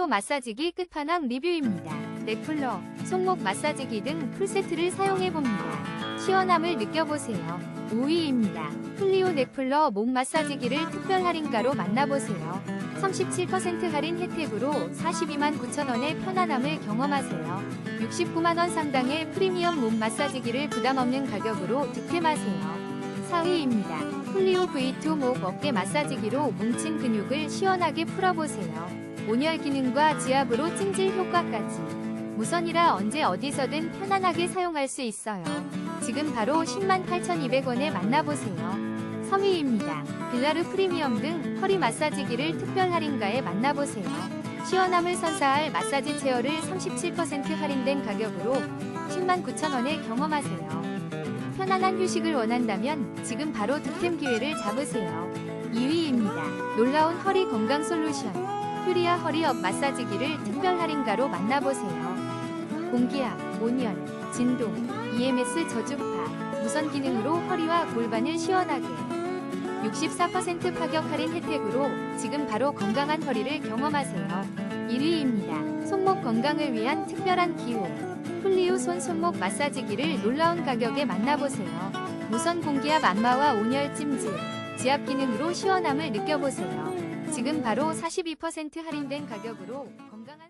플리오 마사지기 끝판왕 리뷰입니다. 넥플러, 손목 마사지기 등 풀세트를 사용해봅니다. 시원함을 느껴보세요. 5위입니다. 플리오 넥플러 목 마사지기를 특별 할인가로 만나보세요. 37% 할인 혜택으로 42만 9천원의 편안함을 경험하세요. 69만원 상당의 프리미엄 몸 마사지기를 부담없는 가격으로 득템하세요. 4위입니다. 플리오 V2 목 어깨 마사지기로 뭉친 근육을 시원하게 풀어보세요. 온열 기능과 지압으로 찜질 효과까지. 무선이라 언제 어디서든 편안하게 사용할 수 있어요. 지금 바로 108,200원에 만나보세요. 3위입니다. 빌라르 프리미엄 등 허리 마사지기를 특별 할인가에 만나보세요. 시원함을 선사할 마사지 체어를 37% 할인된 가격으로 109,000원에 경험하세요. 편안한 휴식을 원한다면 지금 바로 득템 기회를 잡으세요. 2위입니다. 놀라운 허리 건강 솔루션. 휴리아 허리업 마사지기를 특별 할인가로 만나보세요. 공기압, 온열, 진동, EMS 저주파, 무선 기능으로 허리와 골반을 시원하게. 64% 파격 할인 혜택으로 지금 바로 건강한 허리를 경험하세요. 1위입니다. 손목 건강을 위한 특별한 기회. 플리우 손 손목 마사지기를 놀라운 가격에 만나보세요. 무선 공기압 안마와 온열 찜질, 지압 기능으로 시원함을 느껴보세요. 지금 바로 42% 할인된 가격으로 건강한